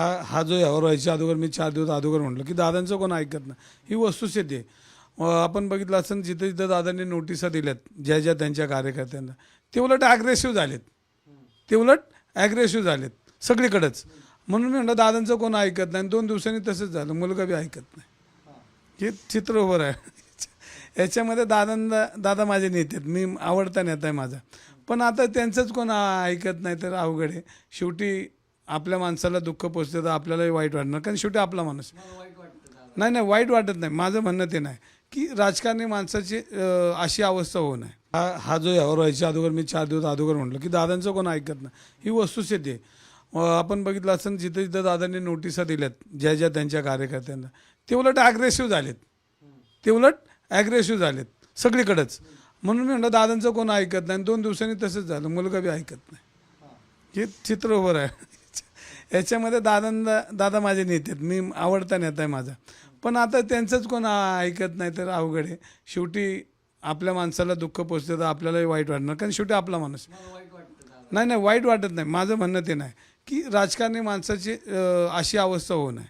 हा हा जो यावर व्हायच्या अगोदर मी चार दिवस अगोदर म्हटलं की दादांचं कोण ऐकत नाही. ही वस्तुस्थिती आहे आपण बघितलं असं जिथं जिथं दादांनी नोटिसा दिल्यात ज्या ज्या त्यांच्या कार्यकर्त्यांना ते उलट ॲग्रेसिव्ह झालेत. ते उलट ॲग्रेसिव्ह झालेत सगळीकडंच. म्हणून म्हणलं दादांचं कोण ऐकत नाही. दोन दिवसांनी तसंच झालं मुलगा बी ऐकत नाही. हे चित्र उभं आहे याच्यामध्ये दादांना दादा माझे नेते आहेत. मी आवडता नेता आहे माझा. पण आता त्यांचंच कोण ऐकत नाही तर अवघड आहे. शेवटी आपल्या माणसाला दुःख पोचते तर आपल्यालाही वाईट वाटणार. कारण शेवटी आपला माणूस नाही नाही वाईट वाटत नाही. माझं म्हणणं ते नाही. की राजकारणी माणसाची अशी अवस्था होऊ नये. हा हा जो यावर व्हायच्या अगोदर मी चार दिवस अगोदर म्हटलं की दादांचं कोण ऐकत नाही. ही वस्तुस्थिती आहे आपण बघितलं असं जिथे जिथं दादांनी नोटिसा दिल्यात ज्या ज्या त्यांच्या कार्यकर्त्यांना ते उलट ॲग्रेसिव्ह झालेत. ते उलट ॲग्रेसिव्ह झालेत सगळीकडंच. म्हणून मी म्हटलं दादांचं कोण ऐकत नाही? दोन दिवसांनी तसंच झालं. मुलगा बी ऐकत नाही. हे चित्र उभं आहे याच्यामध्ये दादांना दादा माझे नेते आहेत. मी आवडता नेता आहे माझा. पण आता त्यांचंच कोण ऐकत नाही तर अवघड आहे. शेवटी आपल्या माणसाला दुःख पोचतं तर आपल्यालाही वाईट वाटणार. कारण शेवटी आपला माणूस नाही नाही वाईट वाटत नाही. माझं म्हणणं ते नाही. की राजकारणी माणसाची अशी अवस्था होऊ नये.